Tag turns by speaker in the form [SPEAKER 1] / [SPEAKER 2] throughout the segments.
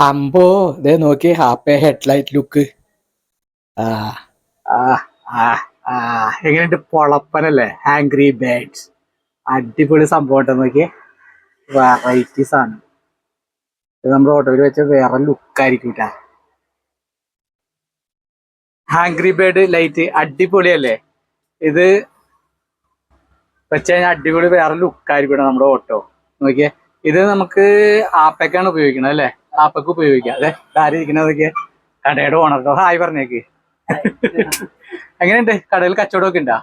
[SPEAKER 1] അമ്പോ ദേ നോക്കി happy headlight look ആ.
[SPEAKER 2] ആ ആ എങ്ങനെയുണ്ട്? പൊളപ്പനല്ലേ? ആംഗ്രി ബേഡ്സ് അടിപൊളി സംഭവം നോക്കിയേ. വെറൈറ്റി ആണ് ഇത് നമ്മുടെ ഓട്ടോയിൽ വെച്ച വേറെ ലുക്കായിരിക്കും കേട്ടാ ആംഗ്രി ബേഡ് ലൈറ്റ് അടിപൊളിയല്ലേ? ഇത് വെച്ച് കഴിഞ്ഞാൽ അടിപൊളി വേറെ ലുക്കായിരിക്കും നമ്മുടെ ഓട്ടോ നോക്കിയേ. ഇത് നമുക്ക് ആപ്പയ്ക്കാണ് ഉപയോഗിക്കണത് അല്ലേ? ആപ്പയ്ക്ക് ഉപയോഗിക്കാം അതെ ആരും ഇരിക്കുന്നത് നോക്കിയേ. കടയുടെ ഓണർട്ടോ ഹായ് പറഞ്ഞേക്ക്. എങ്ങനെയുണ്ട്? കടയിൽ കച്ചവടം ഒക്കെ ഉണ്ടാ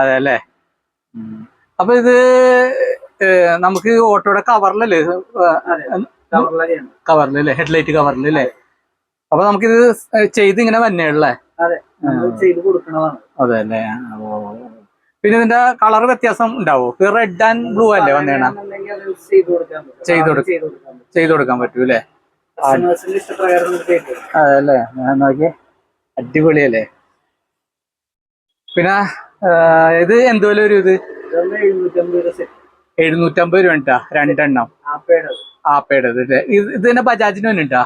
[SPEAKER 2] അതെ അല്ലേ. അപ്പൊ ഇത് നമുക്ക് ഓട്ടോയുടെ കവറിലല്ലേ? കവറിലല്ലേ? ഹെഡ്ലൈറ്റ് കവറിലല്ലേ? അപ്പൊ നമുക്കിത് ചെയ്ത് ഇങ്ങനെ
[SPEAKER 3] കൊടുക്കണതാണ്.
[SPEAKER 2] അതെ അല്ലേ? പിന്നെ ഇതിന്റെ കളർ വ്യത്യാസം ഉണ്ടാവോ? റെഡ് ആൻഡ് ബ്ലൂ അല്ലേ വന്നേണ?
[SPEAKER 3] ചെയ്ത് കൊടുക്കാൻ പറ്റും.
[SPEAKER 2] കൊടുക്കാം.
[SPEAKER 3] ചെയ്ത് കൊടുക്കാൻ
[SPEAKER 2] അല്ലേ? അതല്ലേ ഞാൻ നോക്കി. അടിപൊളിയല്ലേ? പിന്നെ ഇത് എന്ത് വില വരും ഇത്?
[SPEAKER 3] എഴുന്നൂറ്റമ്പത് രൂപ
[SPEAKER 2] ഉണ്ടാ രണ്ടെണ്ണം.
[SPEAKER 3] ആപ്പയുടെ
[SPEAKER 2] ഇത് തന്നെ ബജാജിന്
[SPEAKER 3] പറ്റും.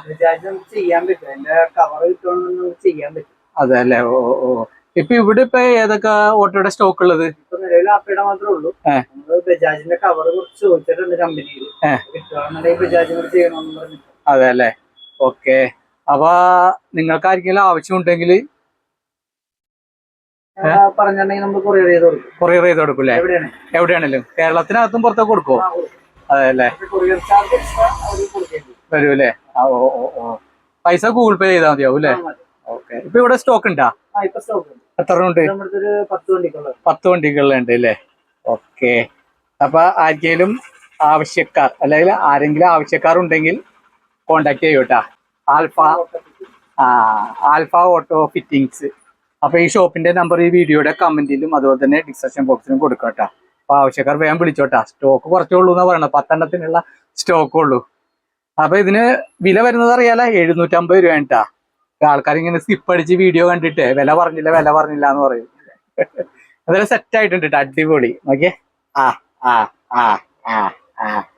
[SPEAKER 2] അതെ അല്ലേ? ഓ ഓ ഇപ്പൊ ഇവിടെ ഇപ്പൊ ഏതൊക്കെ ഓട്ടോയുടെ സ്റ്റോക്ക് ഉള്ളത്?
[SPEAKER 3] മാത്രമേ ഉള്ളൂ. ബജാജിന്റെ കവർ കുറച്ച് ചോദിച്ചിട്ടുണ്ട് കമ്പനിയിൽ
[SPEAKER 2] ഏ.
[SPEAKER 3] കിട്ടുകയാണെന്നുണ്ടെങ്കിൽ ബജാജും കൂടി ചെയ്യണമെന്ന് പറഞ്ഞു
[SPEAKER 2] അതെ അല്ലേ ഓക്കെ. അപ്പൊ നിങ്ങൾക്ക് ആർക്കെങ്കിലും ആവശ്യമുണ്ടെങ്കിൽ
[SPEAKER 3] പറഞ്ഞിട്ടുണ്ടെങ്കിൽ നമ്മൾ കൊറിയർ ചെയ്ത് കൊടുക്കും.
[SPEAKER 2] കൊറിയർ ചെയ്ത് കൊടുക്കൂലേ
[SPEAKER 3] എവിടെയാണ്?
[SPEAKER 2] എവിടെയാണെങ്കിലും? കേരളത്തിനകത്തും പുറത്തൊക്കെ കൊടുക്കുമോ അതെ അല്ലേ വരൂല്ലേ? പൈസ ഗൂഗിൾ പേ ചെയ്താൽ മതിയാവും അല്ലേ. ഓക്കെ. ഇപ്പൊ ഇവിടെ സ്റ്റോക്ക് ഉണ്ടാ. എത്ര ഉണ്ട്?
[SPEAKER 3] പത്ത്
[SPEAKER 2] വണ്ടികളുണ്ട് അല്ലേ? ഓക്കെ. അപ്പൊ ആർക്കെങ്കിലും ആവശ്യക്കാർ അല്ലെങ്കിൽ ആരെങ്കിലും ആവശ്യക്കാർ ഉണ്ടെങ്കിൽ കോണ്ടാക്ട് ചെയ്യൂട്ടാ ആൽഫ ആ ആൽഫ ഓട്ടോ ഫിറ്റിങ്സ് അപ്പൊ ഈ ഷോപ്പിന്റെ നമ്പർ ഈ വീഡിയോയുടെ കമന്റിലും അതുപോലെ തന്നെ ഡിസ്ക്രിപ്ഷൻ ബോക്സിലും കൊടുക്കട്ടാ അപ്പൊ ആവശ്യക്കാർ വേഗം വിളിച്ചോട്ടാ സ്റ്റോക്ക് കുറച്ചേ ഉള്ളൂ എന്നാ പറയണത്. പത്തെണ്ണത്തിനുള്ള സ്റ്റോക്ക് ഉള്ളൂ. അപ്പൊ ഇതിന് വില വരുന്നത് അറിയാല? എഴുന്നൂറ്റമ്പത് രൂപ കേട്ടാ ആൾക്കാർ ഇങ്ങനെ സ്കിപ്പ് അടിച്ച് വീഡിയോ കണ്ടിട്ട് വില പറഞ്ഞില്ല വില പറഞ്ഞില്ല എന്ന് പറയും. അതെല്ലാം സെറ്റ് ആയിട്ടുണ്ട് ട്ടോ, അടിപൊളി. ഓക്കെ ആ. ah, ah, ah, ah.